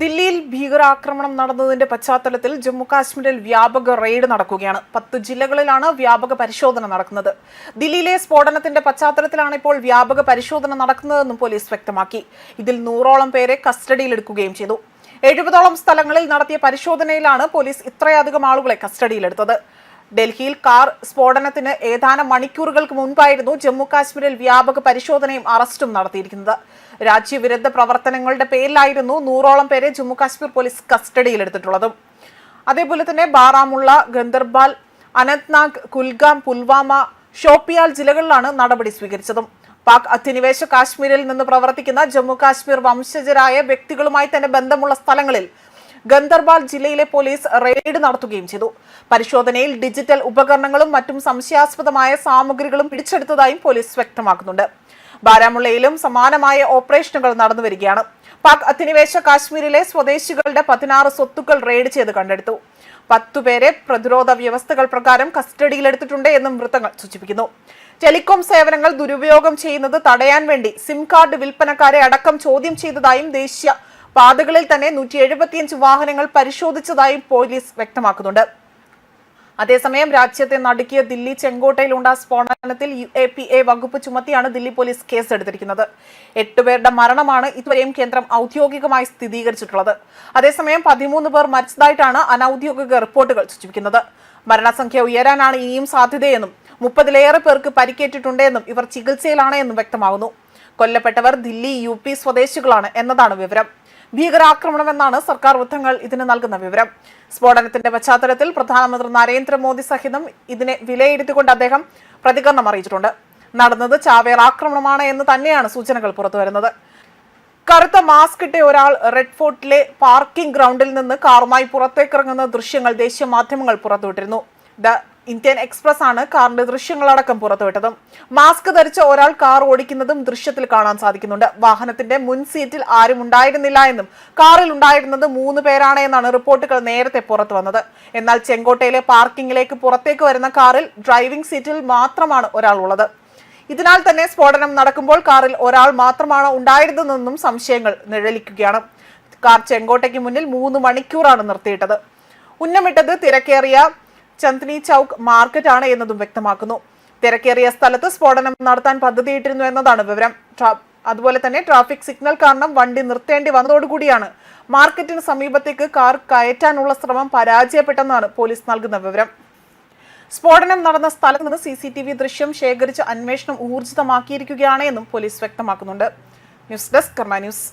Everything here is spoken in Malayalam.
ദില്ലിയിൽ ഭീകരാക്രമണം നടന്നതിന്റെ പശ്ചാത്തലത്തിൽ ജമ്മു കാശ്മീരിൽ വ്യാപക റെയ്ഡ് നടക്കുകയാണ്. പത്ത് ജില്ലകളിലാണ് വ്യാപക പരിശോധന നടക്കുന്നത്. ദില്ലിയിലെ സ്ഫോടനത്തിന്റെ പശ്ചാത്തലത്തിലാണ് ഇപ്പോൾ വ്യാപക പരിശോധന നടക്കുന്നതെന്നും പോലീസ് വ്യക്തമാക്കി. ഇതിൽ നൂറോളം പേരെ കസ്റ്റഡിയിലെടുക്കുകയും ചെയ്തു. എഴുപതോളം സ്ഥലങ്ങളിൽ നടത്തിയ പരിശോധനയിലാണ് പോലീസ് ഇത്രയധികം ആളുകളെ കസ്റ്റഡിയിലെടുത്തത്. ഡൽഹിയിൽ കാർ സ്ഫോടനത്തിന് ഏതാനും മണിക്കൂറുകൾക്ക് മുൻപായിരുന്നു ജമ്മു കാശ്മീരിൽ വ്യാപക പരിശോധനയും അറസ്റ്റും നടത്തിയിരിക്കുന്നത്. രാജ്യവിരുദ്ധ പ്രവർത്തനങ്ങളുടെ പേരിലായിരുന്നു നൂറോളം പേരെ ജമ്മു കാശ്മീർ പോലീസ് കസ്റ്റഡിയിലെടുത്തിട്ടുള്ളതും. അതേപോലെ തന്നെ ബാറാമുള്ള ഗന്ദർബാൽ അനന്ത്നാഗ് കുൽഗാം പുൽവാമ ഷോപ്പിയാൽ ജില്ലകളിലാണ് നടപടി സ്വീകരിച്ചതും. പാക് അധിനിവേശ കാശ്മീരിൽ നിന്ന് പ്രവർത്തിക്കുന്ന ജമ്മു കാശ്മീർ വംശജരായ വ്യക്തികളുമായി തന്നെ ബന്ധമുള്ള സ്ഥലങ്ങളിൽ ഗന്ദർബാൽ ജില്ലയിലെ പോലീസ് റെയ്ഡ് നടത്തുകയും ചെയ്തു. പരിശോധനയിൽ ഡിജിറ്റൽ ഉപകരണങ്ങളും മറ്റും സംശയാസ്പദമായ സാമഗ്രികളും പിടിച്ചെടുത്തതായും പോലീസ് വ്യക്തമാക്കുന്നുണ്ട്. ബാരാമുള്ളയിലും സമാനമായ ഓപ്പറേഷനുകൾ നടന്നു വരികയാണ്. പാക് അധിനിവേശ കാശ്മീരിലെ സ്വദേശികളുടെ പതിനാറ് സ്വത്തുക്കൾ റെയ്ഡ് ചെയ്ത് കണ്ടെടുത്തു. പത്തുപേരെ പ്രതിരോധ വ്യവസ്ഥകൾ പ്രകാരം കസ്റ്റഡിയിലെടുത്തിട്ടുണ്ട് എന്നും വൃത്തങ്ങൾ സൂചിപ്പിക്കുന്നു. ടെലികോം സേവനങ്ങൾ ദുരുപയോഗം ചെയ്യുന്നത് തടയാൻ വേണ്ടി സിം കാർഡ് വിൽപ്പനക്കാരെ അടക്കം ചോദ്യം ചെയ്തതായും ദേശീയ പാതകളിൽ തന്നെ നൂറ്റി എഴുപത്തിയഞ്ച് വാഹനങ്ങൾ പരിശോധിച്ചതായും പോലീസ് വ്യക്തമാക്കുന്നുണ്ട്. അതേസമയം രാജ്യത്തെ നടുക്കിയ ദില്ലി ചെങ്കോട്ടയിലുണ്ടായ സ്ഫോടനത്തിൽ യു എ പി എ വകുപ്പ് ചുമത്തിയാണ് ദില്ലി പോലീസ് കേസെടുത്തിരിക്കുന്നത്. എട്ടുപേരുടെ മരണമാണ് ഇതുവരെയും കേന്ദ്രം ഔദ്യോഗികമായി സ്ഥിരീകരിച്ചിട്ടുള്ളത്. അതേസമയം പതിമൂന്ന് പേർ മരിച്ചതായിട്ടാണ് അനൌദ്യോഗിക റിപ്പോർട്ടുകൾ സൂചിപ്പിക്കുന്നത്. മരണസംഖ്യ ഉയരാനാണ് ഇനിയും സാധ്യതയെന്നും മുപ്പതിലേറെ പേർക്ക് പരിക്കേറ്റിട്ടുണ്ടെന്നും ഇവർ ചികിത്സയിലാണ് എന്നും വ്യക്തമാകുന്നു. കൊല്ലപ്പെട്ടവർ ദില്ലി യു സ്വദേശികളാണ് എന്നതാണ് വിവരം. ഭീകരാക്രമണമെന്നാണ് സർക്കാർ വൃത്തങ്ങൾ ഇതിന് നൽകുന്ന വിവരം. സ്ഫോടനത്തിന്റെ പശ്ചാത്തലത്തിൽ പ്രധാനമന്ത്രി നരേന്ദ്രമോദി സഹിതം ഇതിനെ വിലയിരുത്തിക്കൊണ്ട് അദ്ദേഹം പ്രതികരണം അറിയിച്ചിട്ടുണ്ട്. നടന്നത് ചാവേർ ആക്രമണമാണ് എന്ന് തന്നെയാണ് സൂചനകൾ പുറത്തുവരുന്നത്. കറുത്ത മാസ്ക് ഇട്ട ഒരാൾ റെഡ് ഫോർട്ടിലെ പാർക്കിംഗ് ഗ്രൗണ്ടിൽ നിന്ന് കാറുമായി പുറത്തേക്കിറങ്ങുന്ന ദൃശ്യങ്ങൾ ദേശീയ മാധ്യമങ്ങൾ പുറത്തുവിട്ടിരുന്നു. ദ ഇന്ത്യൻ എക്സ്പ്രസ് ആണ് കാറിന്റെ ദൃശ്യങ്ങളടക്കം പുറത്തുവിട്ടതും. മാസ്ക് ധരിച്ച ഒരാൾ കാർ ഓടിക്കുന്നതും ദൃശ്യത്തിൽ കാണാൻ സാധിക്കുന്നുണ്ട്. വാഹനത്തിന്റെ മുൻ സീറ്റിൽ ആരും ഉണ്ടായിരുന്നില്ല എന്നും കാറിൽ ഉണ്ടായിരുന്നത് മൂന്ന് പേരാണ് എന്നാണ് റിപ്പോർട്ടുകൾ നേരത്തെ പുറത്തു വന്നത് എന്നാൽ ചെങ്കോട്ടയിലെ പാർക്കിംഗിലേക്ക് പുറത്തേക്ക് വരുന്ന കാറിൽ ഡ്രൈവിംഗ് സീറ്റിൽ മാത്രമാണ് ഒരാൾ ഉള്ളത് ഇതിനാൽ തന്നെ സ്ഫോടനം നടക്കുമ്പോൾ കാറിൽ ഒരാൾ മാത്രമാണ് ഉണ്ടായിരുന്നതെന്നും സംശയങ്ങൾ നിഴലിക്കുകയാണ്. കാർ ചെങ്കോട്ടയ്ക്ക് മുന്നിൽ മൂന്ന് മണിക്കൂറാണ് നിർത്തിയിട്ടത്. ഉന്നമിട്ടത് തിരക്കേറിയ ചന്ദ്നി ചൌക്ക് മാർക്കറ്റ് ആണ് എന്നതും വ്യക്തമാക്കുന്നു. തിരക്കേറിയ സ്ഥലത്ത് സ്ഫോടനം നടത്താൻ പദ്ധതിയിട്ടിരുന്നു എന്നതാണ് വിവരം. അതുപോലെ തന്നെ ട്രാഫിക് സിഗ്നൽ കാരണം വണ്ടി നിർത്തേണ്ടി വന്നതോടുകൂടിയാണ് മാർക്കറ്റിന് സമീപത്തേക്ക് കാർ കയറ്റാനുള്ള ശ്രമം പരാജയപ്പെട്ടെന്നാണ് പോലീസ് നൽകുന്ന വിവരം. സ്ഫോടനം നടന്ന സ്ഥലത്ത് നിന്ന് സി സി ടി വി ദൃശ്യം ശേഖരിച്ച് അന്വേഷണം ഊർജിതമാക്കിയിരിക്കുകയാണ് എന്നും പോലീസ് വ്യക്തമാക്കുന്നുണ്ട്. News desk Karma news.